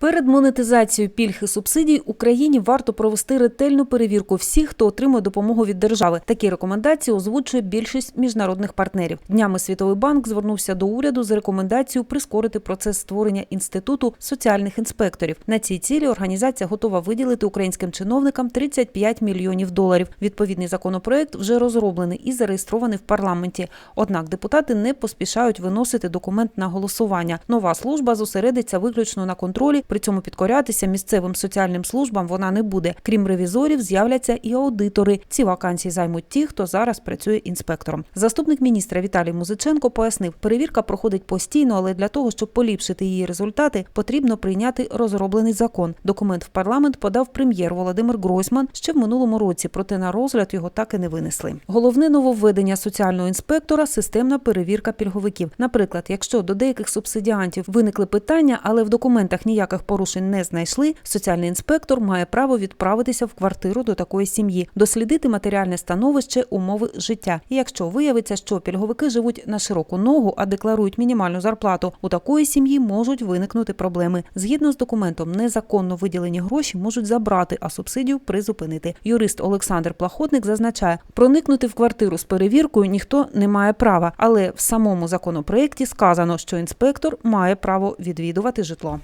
Перед монетизацією пільг і субсидій Україні варто провести ретельну перевірку всіх, хто отримує допомогу від держави. Такі рекомендації озвучує більшість міжнародних партнерів. Днями Світовий банк звернувся до уряду з рекомендацією прискорити процес створення інституту соціальних інспекторів. На цій цілі організація готова виділити українським чиновникам 35 мільйонів доларів. Відповідний законопроект вже розроблений і зареєстрований в парламенті. Однак депутати не поспішають виносити документ на голосування. Нова служба зосередиться виключно на контролі. При цьому підкорятися місцевим соціальним службам вона не буде. Крім ревізорів, з'являться і аудитори. Ці вакансії займуть ті, хто зараз працює інспектором. Заступник міністра Віталій Музиченко пояснив, перевірка проходить постійно, але для того, щоб поліпшити її результати, потрібно прийняти розроблений закон. Документ в парламент подав прем'єр Володимир Гройсман ще в минулому році, проте на розгляд його так і не винесли. Головне нововведення соціального інспектора системна перевірка пільговиків. Наприклад, якщо до деяких субсидіантів виникли питання, але в документах ніяких порушень не знайшли, соціальний інспектор має право відправитися в квартиру до такої сім'ї, дослідити матеріальне становище, умови життя. І якщо виявиться, що пільговики живуть на широку ногу, а декларують мінімальну зарплату, у такої сім'ї можуть виникнути проблеми. Згідно з документом, незаконно виділені гроші можуть забрати, а субсидію призупинити. Юрист Олександр Плахотник зазначає, проникнути в квартиру з перевіркою ніхто не має права, але в самому законопроекті сказано, що інспектор має право відвідувати житло.